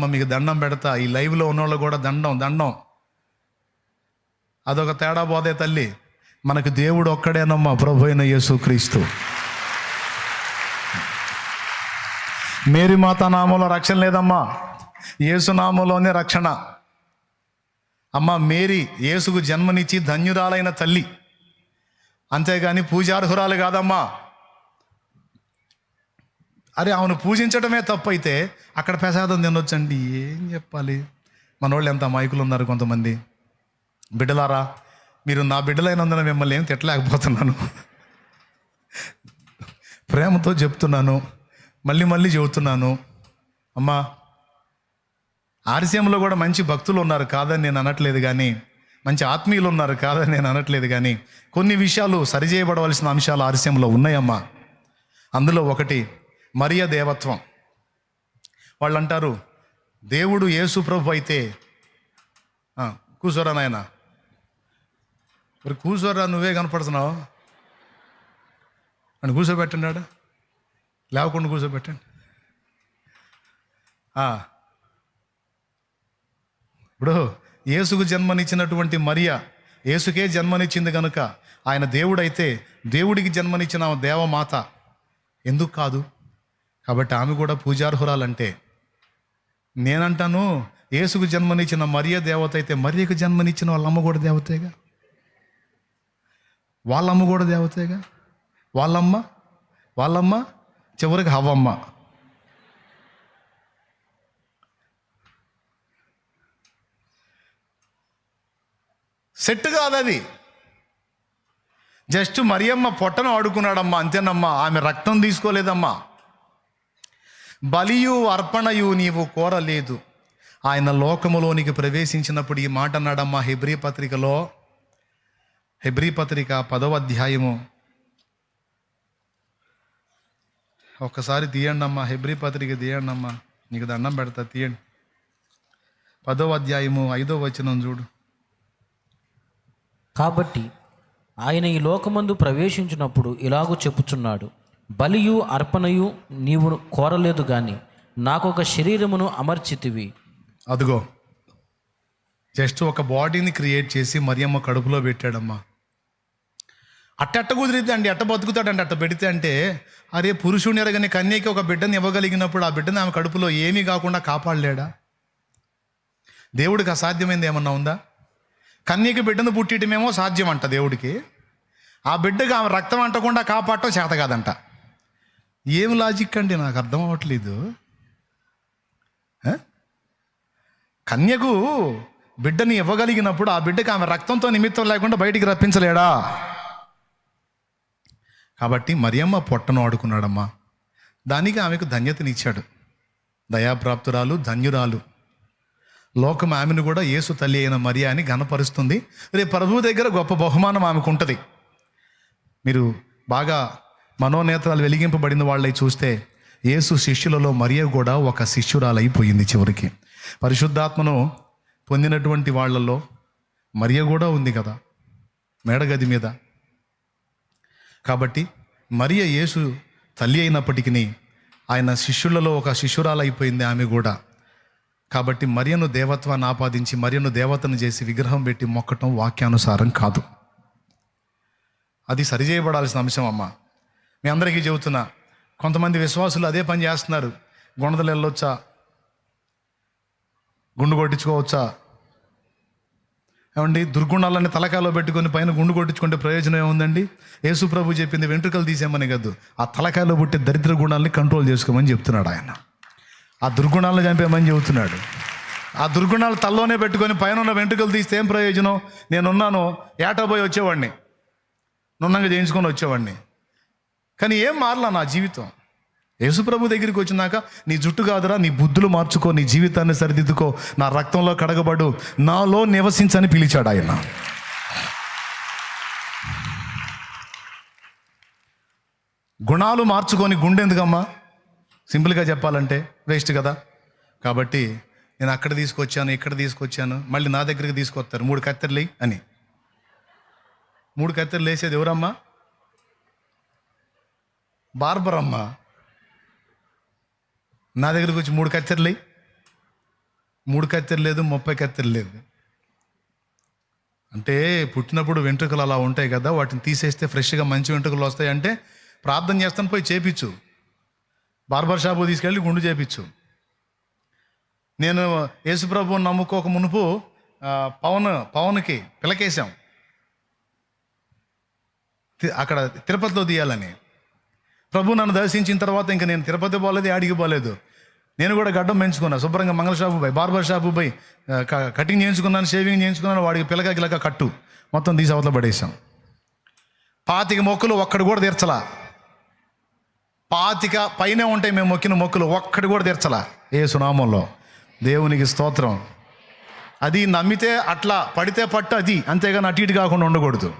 అమ్మ మీకు దండం పెడతా. ఈ లైవ్లో ఉన్నోళ్ళు కూడా దండం దండం. అదొక తేడా పోదే తల్లి. మనకు దేవుడు ఒక్కడేనమ్మా ప్రభు అయిన యేసుక్రీస్తు. మేరీ మాత నామంలో రక్షణ లేదమ్మా. యేసు నామంలోనే రక్షణ. అమ్మ మేరీ యేసుకు జన్మనిచ్చి ధన్యురాలైన తల్లి. అంతేగాని పూజార్హురాలు కాదమ్మా. అరే ఆమెను పూజించడమే తప్పు అయితే అక్కడ ప్రసాదం తినొచ్చండి. ఏం చెప్పాలి? మన ఎంత మైకులు ఉన్నారు కొంతమంది. బిడ్డలారా మీరు నా బిడ్డలైనందున మిమ్మల్ని ఏం తిట్టలేకపోతున్నాను. ప్రేమతో చెప్తున్నాను మళ్ళీ మళ్ళీ చెబుతున్నాను. అమ్మా ఆర్సీఎంలో కూడా మంచి భక్తులు ఉన్నారు కాదని నేను అనట్లేదు కానీ మంచి ఆత్మీయులు ఉన్నారు కాదని నేను అనట్లేదు కానీ కొన్ని విషయాలు సరిచేయబడవలసిన అంశాలు ఆర్సీఎంలో ఉన్నాయమ్మా. అందులో ఒకటి మరియ దేవత్వం. వాళ్ళు అంటారు దేవుడు యేసు ప్రభు అయితే ఆ, కూర్చోరా నాయన. మరి కూర్చోరా నువ్వే కనపడుతున్నావు? అని కూర్చోబెట్టండి ఆడ లేవకుండా కూర్చోబెట్టండి ఇప్పుడు యేసుకు జన్మనిచ్చినటువంటి మరియ యేసుకే జన్మనిచ్చింది కనుక ఆయన దేవుడైతే దేవుడికి జన్మనిచ్చిన దేవమాత. ఎందుకు కాదు? కాబట్టి ఆమె కూడా పూజార్హురాలంటే. నేనంటాను యేసుకు జన్మనిచ్చిన మరియ దేవత అయితే మరియకు జన్మనిచ్చిన వాళ్ళ అమ్మ కూడా దేవతేగా? వాళ్ళమ్మ కూడా దేవతేగా? వాళ్ళమ్మ? వాళ్ళమ్మ? చివరికి హవమ్మ సెట్ కాదు అది జస్ట్ మరియమ్మ పొట్టను ఆడుకున్నాడమ్మా అంతేనమ్మా. ఆమె రక్తం తీసుకోలేదమ్మా. బలియు అర్పణయు నీవు కోరలేదు. ఆయన లోకములోనికి ప్రవేశించినప్పుడు ఈ మాట అన్నాడమ్మా హెబ్రీ పత్రికలో. హెబ్రీ పత్రిక పదవ అధ్యాయము. ఒక్కసారి తీయండి అమ్మా హెబ్రీ పత్రిక తీయండి అమ్మా నీకు దండం పెడతా తీయండి. పదవ అధ్యాయము ఐదో వచనం చూడు. కాబట్టి ఆయన ఈ లోకమందు ప్రవేశించినప్పుడు ఇలాగూ చెప్పుచున్నాడు. బలియు అర్పణయు నీవు కోరలేదు గాని నాకొక శరీరమును అమర్చితివి. అదిగో జస్ట్ ఒక బాడీని క్రియేట్ చేసి మరియమ్మ కడుపులో పెట్టాడమ్మా. అట్ట అట్ట కుదిరిద్ది అండి అట్ట బతుకుతాడండి అట్ట పెడితే అంటే అరే పురుషుని ఎరగని కన్యకి ఒక బిడ్డని ఇవ్వగలిగినప్పుడు ఆ బిడ్డని ఆమె కడుపులో ఏమీ కాకుండా కాపాడలేడా? దేవుడికి అసాధ్యమైంది ఏమన్నా ఉందా? కన్యకి బిడ్డను పుట్టియటమేమో సాధ్యం అంట దేవుడికి. ఆ బిడ్డకి ఆమె రక్తం అంటకుండా కాపాడటం చేత కాదంట. ఏం లాజిక్ అండి? నాకు అర్థం అవ్వట్లేదు. కన్యకు బిడ్డని ఇవ్వగలిగినప్పుడు ఆ బిడ్డకి ఆమె రక్తంతో నిమిత్తం లేకుండా బయటికి రప్పించలేడా? కాబట్టి మరియమ్మ పొట్టను ఆడుకున్నాడమ్మా. దానికి ఆమెకు ధన్యతనిచ్చాడు దయాప్రాప్తురాలు ధన్యురాలు. లోకం ఆమెను కూడా యేసు తల్లి అయిన మరియ అని ఘనపరుస్తుంది. రేపు ప్రభువు దగ్గర గొప్ప బహుమానం ఆమెకు ఉంటుంది. మీరు బాగా మనోనేత్రాలు వెలిగింపబడిన వాళ్ళై చూస్తే యేసు శిష్యులలో మరియ కూడా ఒక శిష్యురాలైపోయింది చివరికి. పరిశుద్ధాత్మను పొందినటువంటి వాళ్ళలో మరియ కూడా ఉంది కదా మేడగది మీద. కాబట్టి మరియ యేసు తల్లి అయినప్పటికీ ఆయన శిష్యులలో ఒక శిష్యురాలైపోయింది ఆమె కూడా. కాబట్టి మరియను దేవత్వాన్ని ఆపాదించి మరియను దేవతను చేసి విగ్రహం పెట్టి మొక్కటం వాక్యానుసారం కాదు. అది సరిచేయబడాల్సిన అంశం అమ్మ. మీ అందరికీ చెబుతున్నా కొంతమంది విశ్వాసులు అదే పని చేస్తున్నారు. గుణదలు వెళ్ళొచ్చా? గుండు కొట్టించుకోవచ్చా? ఏమండి దుర్గుణాలని తలకాయలో పెట్టుకొని పైన గుండు కొట్టించుకుంటే ప్రయోజనం ఏముందండి? యేసు ప్రభు చెప్పింది వెంట్రుకలు తీసేయమని కాదు ఆ తలకాయలో పుట్టే దరిద్ర గుణాలని కంట్రోల్ చేసుకోమని చెప్తున్నాడు ఆయన. ఆ దుర్గుణాలను చంపేమని చెబుతున్నాడు. ఆ దుర్గుణాలు తల్లోనే పెట్టుకొని పైన ఉన్న వెంట్రుకలు తీస్తే ఏం ప్రయోజనం? నేనున్నాను ఏటా పోయి వచ్చేవాడిని. నున్నంగా చేయించుకొని వచ్చేవాడిని. కానీ ఏం మారలా నా జీవితం? యేసుప్రభు దగ్గరికి వచ్చినాక నీ జుట్టు కాదురా నీ బుద్ధులు మార్చుకో నీ జీవితాన్ని సరిదిద్దుకో నా రక్తంలో కడగబడు నాలో నివసించని పిలిచాడు ఆయన. గుణాలు మార్చుకొని గుండె ఎందుకమ్మా? సింపుల్గా చెప్పాలంటే వేస్ట్ కదా. కాబట్టి నేను అక్కడ తీసుకొచ్చాను ఇక్కడ తీసుకొచ్చాను మళ్ళీ నా దగ్గరికి తీసుకొస్తారు. మూడు కత్తెరలు అని. మూడు కత్తెరలు వేసేది ఎవరమ్మా? బార్బరమ్మ. నా దగ్గరకు వచ్చి మూడు కత్తెరలు మూడు కత్తెర లేదు ముప్పై కత్తెర లేదు. అంటే పుట్టినప్పుడు వెంట్రుకలు అలా ఉంటాయి కదా వాటిని తీసేస్తే ఫ్రెష్గా మంచి వెంట్రుకలు వస్తాయి అంటే ప్రార్థన చేస్తాను పోయి చేపించు. బార్బర్ షాపు తీసుకెళ్ళి గుండు చేపించు. నేను యేసుప్రభు నమ్ముకోక మునుపు పవన్ పవన్కి పిలకేశాం. తి- అక్కడ తిరుపతిలో తీయాలని. ప్రభు నన్ను దర్శించిన తర్వాత ఇంకా నేను తిరుపతి పోలేదు ఆడికి పోలేదు. నేను కూడా గడ్డం పెంచుకున్నా శుభ్రంగా మంగళ షాపు పోయి బార్బర్ షాపు పోయి కటింగ్ చేయించుకున్నాను షేవింగ్ చేయించుకున్నాను వాడికి పిల్లక గిలక కట్టు. మొత్తం తీసి అవతల పడేసాం పాతిక మొక్కులు ఒక్కడు కూడా తీర్చలా. పాతిక పైన ఉంటాయి మేము మొక్కిన మొక్కులు ఒక్కటి కూడా తీర్చలా. ఏ సునామంలో దేవునికి స్తోత్రం. అది నమ్మితే అట్లా పడితే పట్టు అది. అంతేగాని అటు ఇటు కాకుండా ఉండకూడదు.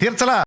తీర్చలా.